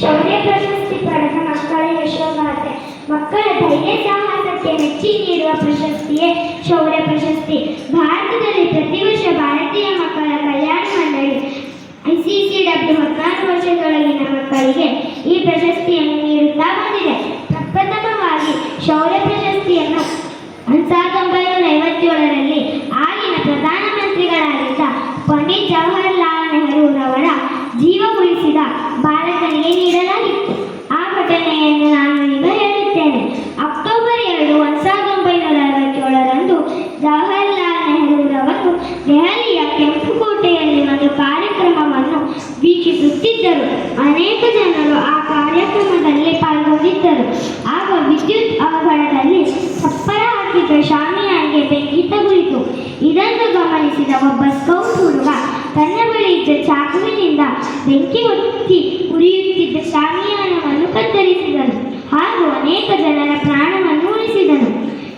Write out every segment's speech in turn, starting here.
ಶೌರ್ಯ ಪ್ರಶಸ್ತಿ ಪಡೆದ ಮಕ್ಕಳ ಯಶೋಗಾಥೆ. ಮಕ್ಕಳ ಧೈರ್ಯ ಸಾಹಸಕ್ಕೆ ಮೆಚ್ಚಿ ನೀಡುವ ಪ್ರಶಸ್ತಿಯೇ ಶೌರ್ಯ ಪ್ರಶಸ್ತಿ. ಭಾರತದಲ್ಲಿ ಪ್ರತಿ ವರ್ಷ ಭಾರತೀಯ ಮಕ್ಕಳ ಕಲ್ಯಾಣ ಮಂಡಳಿ ಐಸಿಸಿಡಬ್ಲ್ಯೂ ಹದಿನಾಲ್ಕು ವರ್ಷದೊಳಗಿನ ಮಕ್ಕಳಿಗೆ ಈ ಪ್ರಶಸ್ತಿಯನ್ನು ನೀಡುತ್ತಾ ಬಂದಿದೆ. ಪ್ರಪ್ರಥಮವಾಗಿ ಶೌರ್ಯ ಪ್ರಶಸ್ತಿಯನ್ನು ಸಾವಿರದ ಒಂಬೈನೂರ ಐವತ್ತೇಳರಲ್ಲಿ ಆಗಿನ ಪ್ರಧಾನಮಂತ್ರಿಗಳಾಗಿದ್ದ ಪಂಡಿತ್ ಜವಾಹರ್ಲಾಲ್ ನೆಹರೂರವರ ಉಳಿಸಿದ ಬಾಲಕನಿಗೆ ನೀಡಲಾಗಿತ್ತು? ಆ ಘಟನೆಯನ್ನು ನಾನು ಈಗ ಹೇಳುತ್ತೇನೆ. ಅಕ್ಟೋಬರ್ ಎರಡು ಒಂದು ಸಾವಿರದ ಒಂಬೈನೂರ ಅರವತ್ತೇಳರಂದು ಜವಾಹರ್ಲಾಲ್ ನೆಹರೂರವರು ದೆಹಲಿಯ ಕೆಂಪುಕೋಟೆಯಲ್ಲಿ ಒಂದು ಕಾರ್ಯಕ್ರಮವನ್ನು ವೀಕ್ಷಿಸುತ್ತಿದ್ದರು. ಅನೇಕ ಜನರು ಆ ಕಾರ್ಯಕ್ರಮದಲ್ಲಿ ಪಾಲ್ಗೊಂಡಿದ್ದರು. ಆಗ ವಿದ್ಯುತ್ ಅವಘಡದಲ್ಲಿ ಚಪ್ಪರ ಹಾಕಿದ್ದ ಶಾಮಿಯಾಗೆ ಬೆಂಕಿ ತಗುಲಿತು. ಇದನ್ನು ಗಮನಿಸಿದ ಒಬ್ಬ ಸ್ಕೌಟ್ ಹುಡುಗ ಬೆಂಕಿ ಹೊತ್ತಿ ಉರಿಯುತ್ತಿದ್ದ ಶಾಮಿಯಾನವನ್ನು ಕತ್ತರಿಸಿದನು. ಹಾಗೂ ಅನೇಕ ಜನರ ಪ್ರಾಣವನ್ನು ಉಳಿಸಿದನು.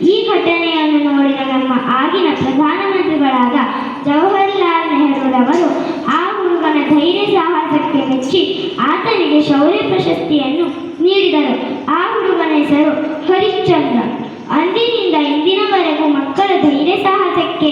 ಈ ಘಟನೆಯನ್ನು ನೋಡಿದ ನಮ್ಮ ಆಗಿನ ಪ್ರಧಾನಮಂತ್ರಿಗಳಾದ ಜವಾಹರ್ಲಾಲ್ ನೆಹರೂರವರು ಆ ಹುಡುಗನ ಧೈರ್ಯ ಸಾಹಸಕ್ಕೆ ಮೆಚ್ಚಿ ಆತನಿಗೆ ಶೌರ್ಯ ಪ್ರಶಸ್ತಿಯನ್ನು ನೀಡಿದರು. ಆ ಹುಡುಗನ ಹೆಸರು ಹರಿಶ್ಚಂದ್ರ. ಅಂದಿನಿಂದ ಇಂದಿನವರೆಗೂ ಮಕ್ಕಳ ಧೈರ್ಯ ಸಾಹಸಕ್ಕೆ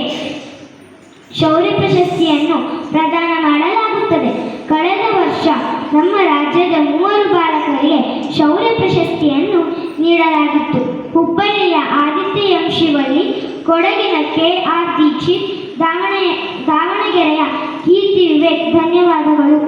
ಶೌರ್ಯ ಪ್ರಶಸ್ತಿಯನ್ನು ಪ್ರದಾನ ಮಾಡಲಾಗುತ್ತದೆ ಕಳೆದ ವರ್ಷ ನಮ್ಮ ರಾಜ್ಯದ ಮೂವರು ಬಾಲಕರಿಗೆ ಶೌರ್ಯ ಪ್ರಶಸ್ತಿಯನ್ನು ನೀಡಲಾಗಿತ್ತು. ಹುಬ್ಬಳ್ಳಿಯ ಆದಿತ್ಯ ಎಂ ಶಿವಳ್ಳಿ ಕೊಡಗಿನ ಕೆ. ಆರ್. ದೀಕ್ಷಿತ್ ದಾವಣ ದಾವಣಗೆರೆಯ ಕೀರ್ತಿ ವಿವೇಕ್ ಧನ್ಯವಾದಗಳು.